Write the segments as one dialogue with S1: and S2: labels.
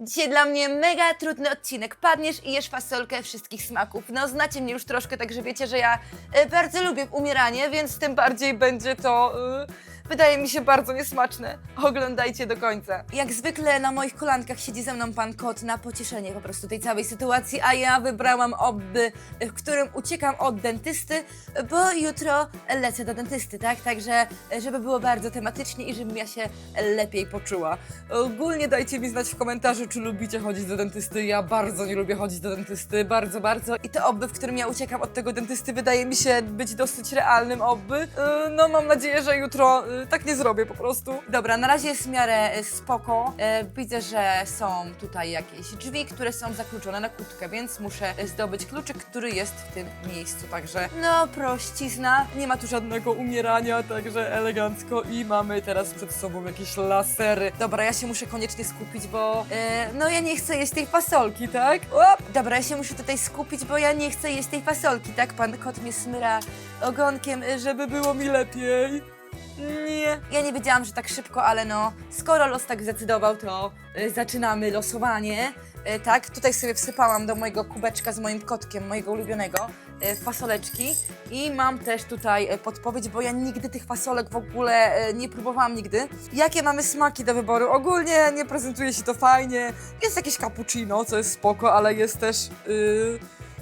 S1: Dzisiaj dla mnie mega trudny odcinek. Padniesz i jesz fasolkę wszystkich smaków. No, znacie mnie już troszkę, także wiecie, że ja e, bardzo lubię umieranie, więc tym bardziej będzie to, e, wydaje mi się, bardzo niesmaczne. Oglądajcie do końca. Jak zwykle na moich kolankach siedzi ze mną pan kot na pocieszenie po prostu tej całej sytuacji, a ja wybrałam obby, w którym uciekam od dentysty, bo jutro lecę do dentysty, tak? Także, żeby było bardzo tematycznie i żebym ja się lepiej poczuła. Ogólnie dajcie mi znać w komentarzu, czy lubicie chodzić do dentysty. Ja bardzo nie lubię chodzić do dentysty, bardzo, bardzo. I to obby, w którym ja uciekam od tego dentysty, wydaje mi się być dosyć realnym obby. Yy, No mam nadzieję, że jutro yy, tak nie zrobię po prostu. Dobra, na razie jest w miarę yy, spoko. Yy, Widzę, że są tutaj jakieś drzwi, które są zakluczone na kłódkę, więc muszę yy, zdobyć kluczyk, który jest w tym miejscu. Także no prościzna. Nie ma tu żadnego umierania, także elegancko i mamy teraz przed sobą jakieś lasery. Dobra, ja się muszę koniecznie skupić, bo e, no ja nie chcę jeść tej fasolki, tak? Op! Dobra, ja się muszę tutaj skupić, bo ja nie chcę jeść tej fasolki, tak? Pan kot mnie smyra ogonkiem, e, żeby było mi lepiej. Nie. Ja nie wiedziałam, że tak szybko, ale no, skoro los tak zdecydował, to e, zaczynamy losowanie. E, tak, tutaj sobie wsypałam do mojego kubeczka z moim kotkiem, mojego ulubionego, e, fasoleczki. I mam też tutaj e, podpowiedź, bo ja nigdy tych fasolek w ogóle e, nie próbowałam nigdy. Jakie mamy smaki do wyboru? Ogólnie nie prezentuje się to fajnie. Jest jakieś cappuccino, co jest spoko, ale jest też... Yy...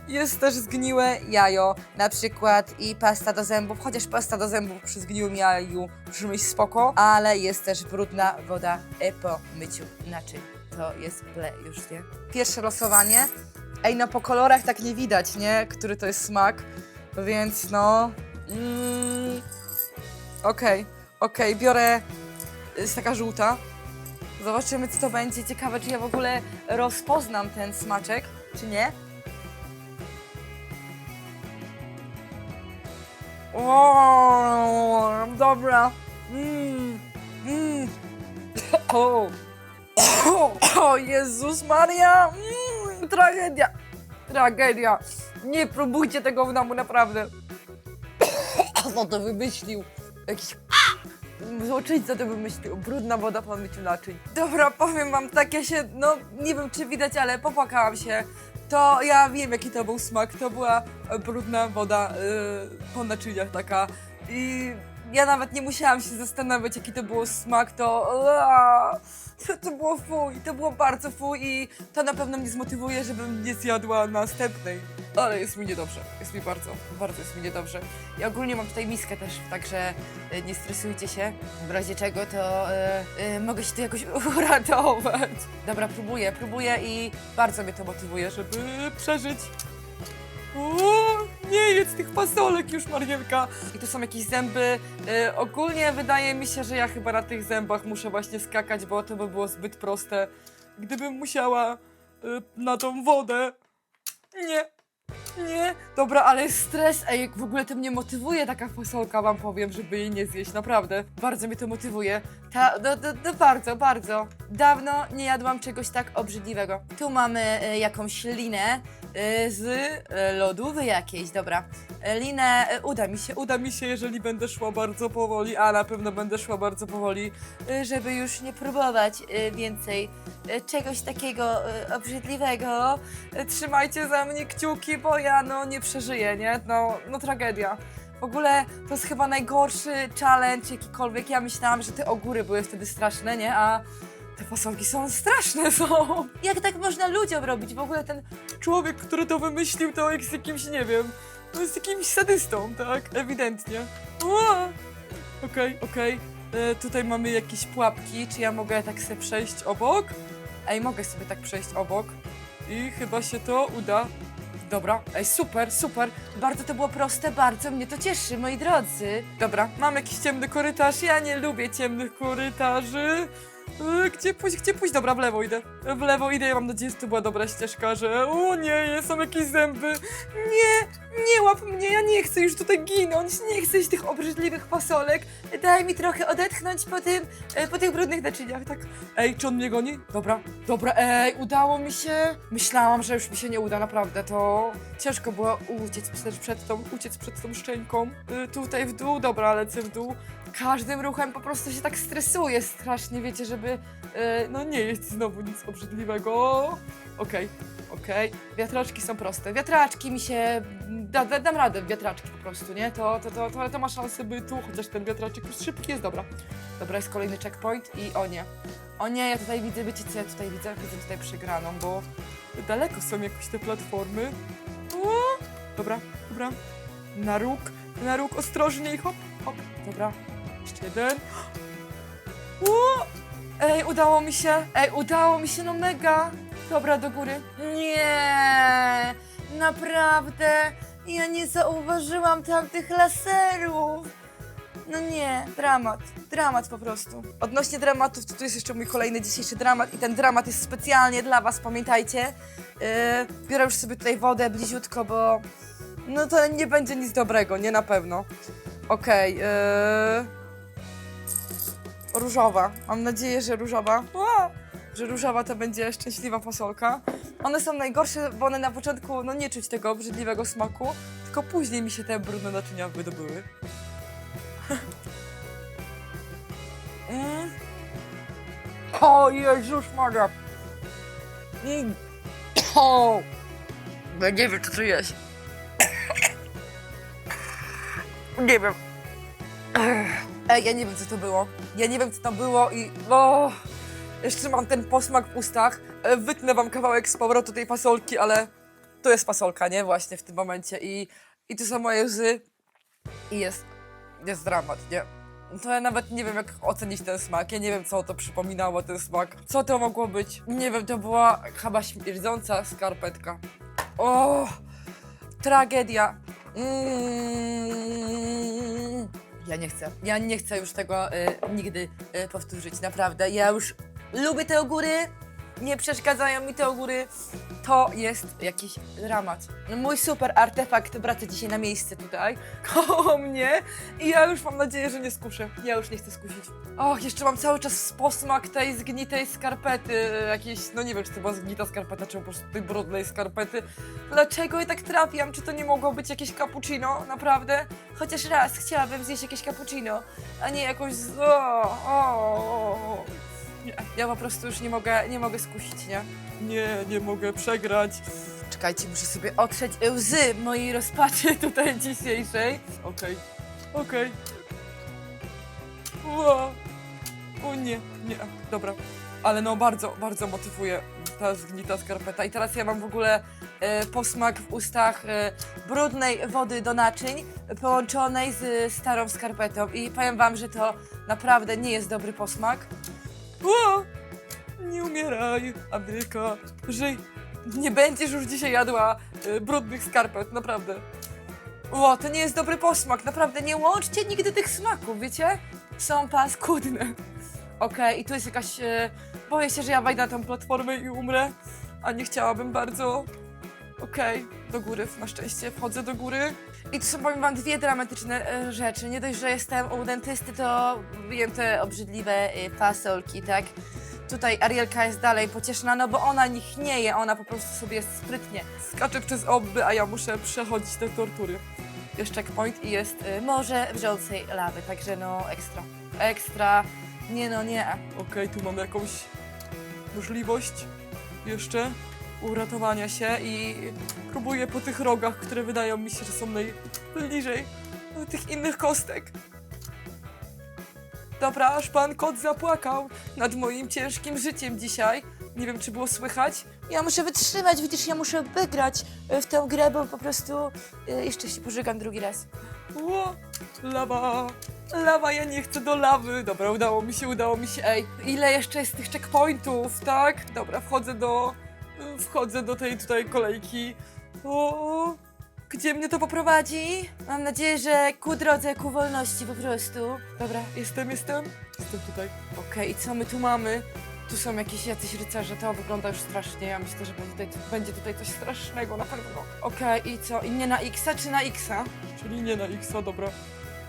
S1: Jest też zgniłe jajo, na przykład i pasta do zębów, chociaż pasta do zębów przy zgniłym jaju brzmi spoko, ale jest też brudna woda e, po myciu naczyń. To jest ble już, nie? Pierwsze losowanie. Ej, no po kolorach tak nie widać, nie? Który to jest smak, więc no... Mm, Okej, okej, biorę... Jest taka żółta. Zobaczymy, co to będzie. Ciekawe, czy ja w ogóle rozpoznam ten smaczek, czy nie. O, dobra. Mm, mm. O. O, o Jezus Maria. Mm, tragedia. Tragedia. Nie próbujcie tego w domu, naprawdę. Kto to wymyślił? Jakiś złoczyńca to wymyślił. Brudna woda po myciu naczyń. Dobra, powiem wam tak, ja się, no nie wiem czy widać, ale popłakałam się. To ja wiem jaki to był smak. To była brudna woda yy, po naczyniach taka. I ja nawet nie musiałam się zastanawiać jaki to było smak, to... To, było fuj, to było bardzo fuj i to na pewno mnie zmotywuje, żebym nie zjadła następnej. Ale jest mi niedobrze, jest mi bardzo, bardzo jest mi niedobrze. I ogólnie mam tutaj miskę też, także y, nie stresujcie się. W razie czego to y, y, mogę się tu jakoś uratować. Dobra, próbuję, próbuję i bardzo mnie to motywuje, żeby przeżyć. O, nie jedz tych fasolek już, Marienka. I tu są jakieś zęby. Y, ogólnie wydaje mi się, że ja chyba na tych zębach muszę właśnie skakać, bo to by było zbyt proste. Gdybym musiała y, na tą wodę. Nie. Nie. Dobra, ale stres, ej, w ogóle to mnie motywuje taka fasolka, wam powiem, żeby jej nie zjeść, naprawdę. Bardzo mnie to motywuje. Ta, no, no, no bardzo, bardzo. Dawno nie jadłam czegoś tak obrzydliwego. Tu mamy e, jakąś linę e, z e, lodówy jakiejś, dobra. Linę e, uda mi się, uda mi się, jeżeli będę szła bardzo powoli, a na pewno będę szła bardzo powoli, e, żeby już nie próbować e, więcej czegoś takiego obrzydliwego. Trzymajcie za mnie kciuki, bo ja no nie przeżyję, nie? No, no tragedia. W ogóle to jest chyba najgorszy challenge jakikolwiek. Ja myślałam, że te ogóry były wtedy straszne, nie? A te fasolki są straszne, są. Jak tak można ludziom robić? W ogóle ten człowiek, który to wymyślił, to jest jakimś, nie wiem, to jest jakimś sadystą, tak? Ewidentnie. Ua! Okej, okej. E, Tutaj mamy jakieś pułapki. Czy ja mogę tak sobie przejść obok? Ej, mogę sobie tak przejść obok. I chyba się to uda. Dobra, ej, super, super. Bardzo to było proste, bardzo mnie to cieszy, moi drodzy. Dobra, mam jakiś ciemny korytarz. Ja nie lubię ciemnych korytarzy. E, Gdzie pójść, gdzie pójść? Dobra, w lewo idę. W lewo idę, ja mam nadzieję, że to była dobra ścieżka, że o nie, są jakieś zęby. Nie, nie łap mnie, ja nie chcę już tutaj ginąć, nie chcę jeść tych obrzydliwych fasolek. Daj mi trochę odetchnąć po tym, e, po tych brudnych naczyniach, tak. Ej, czy on mnie goni? Dobra, dobra, ej, udało mi się. Myślałam, że już mi się nie uda, naprawdę, to ciężko było uciec przed, tą, uciec przed tą szczęką. Y, tutaj w dół, dobra, lecę w dół. Każdym ruchem po prostu się tak stresuję strasznie, wiecie, żeby E, no nie jest znowu nic obrzydliwego. Okej, okej. Wiatraczki są proste. Wiatraczki mi się... Da, da, dam radę w wiatraczki po prostu, nie? To, to, to, to, to ma szansę bytu, chociaż ten wiatraczek już szybki jest, dobra. Dobra, jest kolejny checkpoint i o nie. O nie, ja tutaj widzę, wiecie co ja tutaj widzę? Widzę tutaj przegraną, bo daleko są jakoś te platformy. O, dobra, dobra. Na róg, na róg, ostrożniej, hop, hop. Dobra, jeden. O, ej, udało mi się, ej, udało mi się, no mega. Dobra, do góry. Nie, naprawdę, ja nie zauważyłam tamtych laserów. No nie, dramat, dramat po prostu. Odnośnie dramatów, to tu jest jeszcze mój kolejny dzisiejszy dramat i ten dramat jest specjalnie dla was, pamiętajcie. Yy, biorę już sobie tutaj wodę bliziutko, bo no to nie będzie nic dobrego, nie na pewno. Okej, yy... różowa. Mam nadzieję, że różowa. Ła! Że różowa to będzie szczęśliwa fasolka. One są najgorsze, bo one na początku no nie czuć tego obrzydliwego smaku, tylko później mi się te brudne naczynia wydobyły. Mm. O Jezus Maria! Mm. O! Ja nie wiem, co to jest. Nie wiem. Ej, ja nie wiem, co to było. Ja nie wiem, co to było i... O! Jeszcze mam ten posmak w ustach. E, Wytnę wam kawałek z powrotu tej fasolki, ale to jest fasolka, nie? Właśnie w tym momencie. I, i to są moje łzy. I jest, jest dramat, nie? To ja nawet nie wiem, jak ocenić ten smak. Ja nie wiem, co to przypominało, ten smak. Co to mogło być? Nie wiem, to była chyba śmierdząca skarpetka. O! Tragedia. Mm. Ja nie chcę. Ja nie chcę już tego y, nigdy y, powtórzyć, naprawdę. Ja już lubię te ogóry, nie przeszkadzają mi te ogóry. To jest jakiś dramat. Mój super artefakt wraca dzisiaj na miejsce tutaj, koło mnie i ja już mam nadzieję, że nie skuszę. Ja już nie chcę skusić. Och, jeszcze mam cały czas posmak tej zgnitej skarpety, jakiejś, no nie wiem, czy to była zgnita skarpeta, czy po prostu tej brudnej skarpety. Dlaczego je tak trafiam? Czy to nie mogło być jakieś cappuccino? Naprawdę? Chociaż raz chciałabym zjeść jakieś cappuccino, a nie jakąś. O, o, o. Ja po prostu już nie mogę, nie mogę skusić, nie? Nie, nie mogę przegrać. Czekajcie, muszę sobie otrzeć łzy mojej rozpaczy tutaj dzisiejszej. Okej, okej. Ła. O nie, nie, dobra. Ale no bardzo, bardzo motywuje ta zgnita skarpeta. I teraz ja mam w ogóle e, posmak w ustach e, brudnej wody do naczyń połączonej z starą skarpetą. I powiem wam, że to naprawdę nie jest dobry posmak. O! Nie umieraj, Ameryka. Żyj. Nie będziesz już dzisiaj jadła e, brudnych skarpet, naprawdę. O, to nie jest dobry posmak, naprawdę. Nie łączcie nigdy tych smaków, wiecie? Są paskudne. Okej, i tu jest jakaś... E, boję się, że ja wejdę na tą platformę i umrę, a nie chciałabym bardzo. Okej, do góry, na szczęście wchodzę do góry. I tu są, powiem wam, dwie dramatyczne e, rzeczy. Nie dość, że jestem u dentysty, to wiem te obrzydliwe e, fasolki, tak? Tutaj Arielka jest dalej pocieszna, no bo ona nie chnieje, ona po prostu sobie jest sprytnie. Skacze przez obby, a ja muszę przechodzić te tortury. Jest checkpoint i jest y, morze wrzącej lawy, także no ekstra. Ekstra. Nie no, nie. Okej, tu mamy jakąś możliwość jeszcze uratowania się i próbuję po tych rogach, które wydają mi się, że są najbliżej tych innych kostek. Dobra, aż pan kot zapłakał nad moim ciężkim życiem dzisiaj. Nie wiem, czy było słychać. Ja muszę wytrzymać, widzisz, ja muszę wygrać e, w tę grę, bo po prostu e, jeszcze się pożygam drugi raz. Ło, lawa, lawa, ja nie chcę do lawy. Dobra, udało mi się, udało mi się. Ej, ile jeszcze jest tych checkpointów, tak? Dobra, wchodzę do, wchodzę do tej tutaj kolejki. O, gdzie mnie to poprowadzi? Mam nadzieję, że ku drodze, ku wolności po prostu. Dobra, jestem, jestem. Jestem tutaj. Okej, i co my tu mamy? Tu są jakieś jacyś rycerze, to wygląda już strasznie. Ja myślę, że będzie tutaj, będzie tutaj coś strasznego na pewno. Okej, i co? I nie na X-a czy na X-a? Czyli nie na X-a, dobra.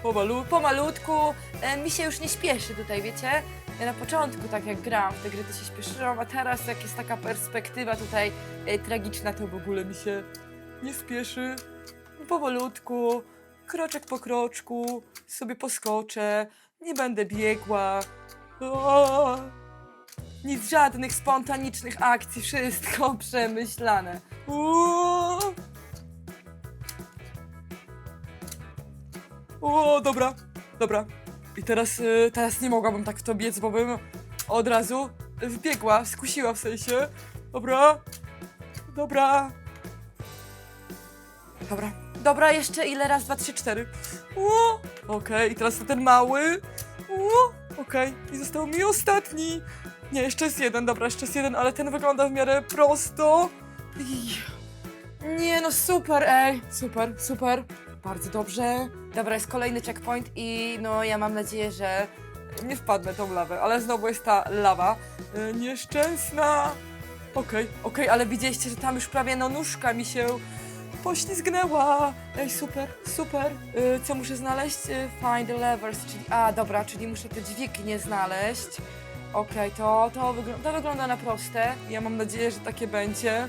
S1: Pomalu pomalutku. E, mi się już nie śpieszy tutaj, wiecie? Ja na początku, tak jak gram w te gry, to się śpieszyłam, a teraz jak jest taka perspektywa tutaj e, tragiczna, to w ogóle mi się nie spieszy. Powolutku, kroczek po kroczku, sobie poskoczę, nie będę biegła. Nic, żadnych spontanicznych akcji, wszystko przemyślane. Uuu. O, dobra, dobra. I teraz, y, teraz nie mogłabym tak w to biec, bo bym od razu wbiegła, skusiła w sensie. Dobra, dobra. Dobra, dobra, jeszcze ile? Raz, dwa, trzy, cztery. O, okej, i teraz ten mały. O, okej, i został mi ostatni. Nie, jeszcze jest jeden, dobra, jeszcze jest jeden, ale ten wygląda w miarę prosto. I... Nie no, super, ej, super, super. Bardzo dobrze. Dobra, jest kolejny checkpoint i no ja mam nadzieję, że nie wpadnę tą lawę, ale znowu jest ta lawa. E, nieszczęsna. Okej, okej, ale widzieliście, że tam już prawie no nóżka mi się poślizgnęła. Ej, super, super. E, co muszę znaleźć? E, find the levers, czyli... A, dobra, czyli muszę te dźwignie znaleźć. Okej, to, to, wygl- to wygląda na proste. Ja mam nadzieję, że takie będzie.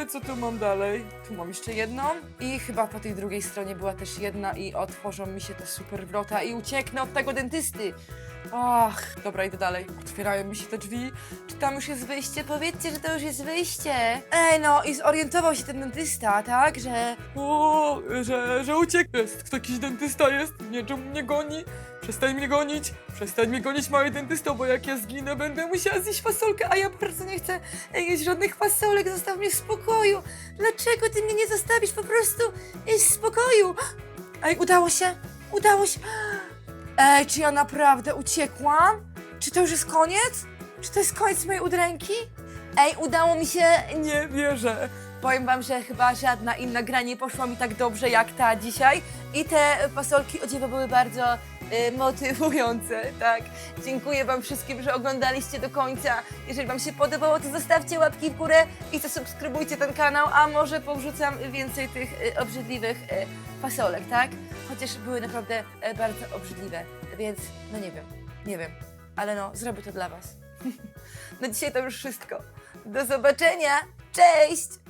S1: Yy, co tu mam dalej? Tu mam jeszcze jedną. I chyba po tej drugiej stronie była też jedna i otworzą mi się te super wrota i ucieknę od tego dentysty. Ach, dobra, idę dalej. Otwierają mi się te drzwi. Czy tam już jest wyjście? Powiedzcie, że to już jest wyjście. Ej, no i zorientował się ten dentysta, tak, że... O, że, że uciekł. Jest, kto jakiś dentysta jest? Nie, czemu mnie goni? Przestań mnie gonić! Przestań mnie gonić, mały dentysto, bo jak ja zginę, będę musiała zjeść fasolkę, a ja bardzo nie chcę jeść żadnych fasolek, zostaw mnie w spokoju! Dlaczego ty mnie nie zostawisz? Po prostu jeść w spokoju! Ej, udało się! Udało się! Ej, czy ja naprawdę uciekłam? Czy to już jest koniec? Czy to jest koniec mojej udręki? Ej, udało mi się... Nie wierzę. Powiem wam, że chyba żadna inna gra nie poszła mi tak dobrze jak ta dzisiaj. I te fasolki o dziwo były bardzo motywujące, tak. Dziękuję wam wszystkim, że oglądaliście do końca. Jeżeli wam się podobało, to zostawcie łapki w górę i zasubskrybujcie ten kanał, a może powrzucam więcej tych y, obrzydliwych y, fasolek, tak? Chociaż były naprawdę y, bardzo obrzydliwe, więc no nie wiem, nie wiem. Ale no, zrobię to dla was. No dzisiaj to już wszystko. Do zobaczenia. Cześć!